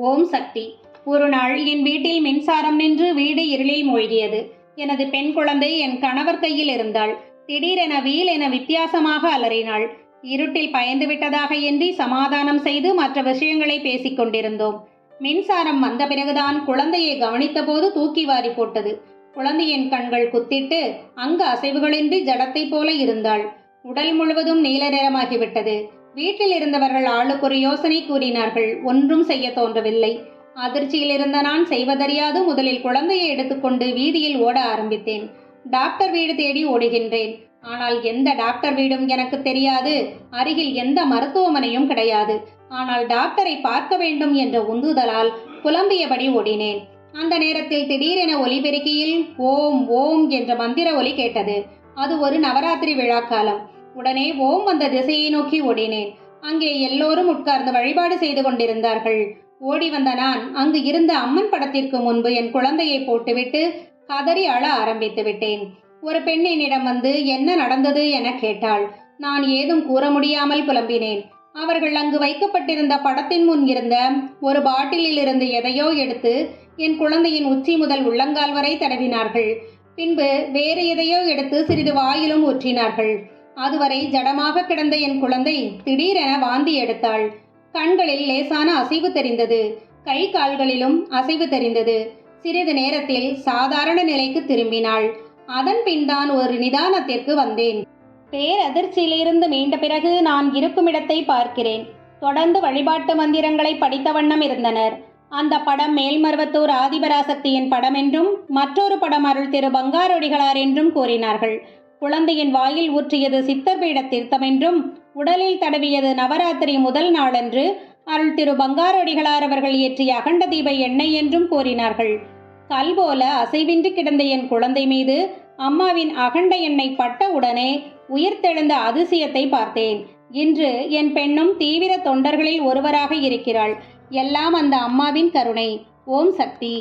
ஓம் சக்தி. ஒரு நாள் என் வீட்டில் மின்சாரம் நின்று வீடு இருளில் மூழ்கியது. எனது பெண் குழந்தை என் கணவர் கையில் இருந்தாள். திடீரென வீல் என வித்தியாசமாக அலறினாள். இருட்டில் பயந்து விட்டதாக எண்ணி சமாதானம் செய்து மற்ற விஷயங்களை பேசிக் கொண்டிருந்தோம். மின்சாரம் வந்த பிறகுதான் குழந்தையை கவனித்தபோது தூக்கி வாரி போட்டது. குழந்தையின் கண்கள் குத்திட்டு அங்கு அசைவுகளின்றி ஜடத்தைப் போல இருந்தாள். உடல் முழுவதும் நீல நிறமாகிவிட்டது. வீட்டில் இருந்தவர்கள் ஆளுக்கொரு யோசனை கூறினார்கள். ஒன்றும் செய்ய தோன்றவில்லை. அதிர்ச்சியில் இருந்த நான் செய்வதறியாது முதலில் குழந்தையை எடுத்துக்கொண்டு வீதியில் ஓட ஆரம்பித்தேன். டாக்டர் வீடு தேடி ஓடுகின்றேன். ஆனால் எந்த டாக்டர் வீடும் எனக்கு தெரியாது. அருகில் எந்த மருத்துவமனையும் கிடையாது. ஆனால் டாக்டரை பார்க்க வேண்டும் என்ற உந்துதலால் புலம்பியபடி ஓடினேன். அந்த நேரத்தில் திடீரென ஒலிபெருக்கியில் ஓம் ஓம் என்ற மந்திர ஒலி கேட்டது. அது ஒரு நவராத்திரி விழாக்காலம். உடனே ஓம் வந்த திசையை நோக்கி ஓடினேன். அங்கே எல்லோரும் உட்கார்ந்து வழிபாடு செய்து கொண்டிருந்தார்கள். ஓடி வந்த நான் அங்கு இருந்த அம்மன் படத்திற்கு முன்பு என் குழந்தையை போட்டுவிட்டு கதறி அழ ஆரம்பித்து விட்டேன். ஒரு பெண் என்னிடம் வந்து என்ன நடந்தது? என கேட்டாள். நான் ஏதும் கூற முடியாமல் புலம்பினேன். அவர்கள் அங்கு வைக்கப்பட்டிருந்த படத்தின் முன் இருந்த ஒரு பாட்டிலில் இருந்து எதையோ எடுத்து என் குழந்தையின் உச்சி முதல் உள்ளங்கால் வரை தடவினார்கள். பின்பு வேறு எதையோ எடுத்து சிறிது வாயிலும் ஊற்றினார்கள். அதுவரை ஜடமாக கிடந்த என் குழந்தை திடீரென வாந்தி எடுத்தாள். கண்களில் லேசான அசைவு தெரிந்தது. கை கால்களிலும் அசைவு தெரிந்தது. சிறிது நேரத்தில் சாதாரண நிலைக்கு திரும்பினாள். அதன் பின்தான் ஒரு நிதானத்திற்கு வந்தேன். பேரதிர்ச்சியிலிருந்து மீண்ட பிறகு நான் இருக்கும் இடத்தை பார்க்கிறேன். தொடர்ந்து வழிபாட்டு மந்திரங்களை படித்த வண்ணம் இருந்தனர். அந்த படம் மேல்மருவத்தூர் ஆதிபராசக்தியின் படம் என்றும் மற்றொரு படம் அருள் திரு பங்காரொடிகளார் என்றும் கூறினார்கள். குழந்தையின் வாயில் ஊற்றியது சித்தர்பீட தீர்த்தம் என்றும் உடலில் தடவியது நவராத்திரி முதல் நாளன்று அருள் திரு பங்காரடிகளார் அவர்கள் இயற்றிய அகண்ட தீப எண்ணெய் என்றும் கூறினார்கள். கல் போல அசைவின்றி கிடந்த என் குழந்தை மீது அம்மாவின் அகண்ட எண்ணெய் பட்ட உடனே உயிர்த்தெழுந்த அதிசயத்தை பார்த்தேன். இன்று என் பெண்ணும் தீவிர தொண்டர்களில் ஒருவராக இருக்கிறாள். எல்லாம் அந்த அம்மாவின் கருணை. ஓம் சக்தி.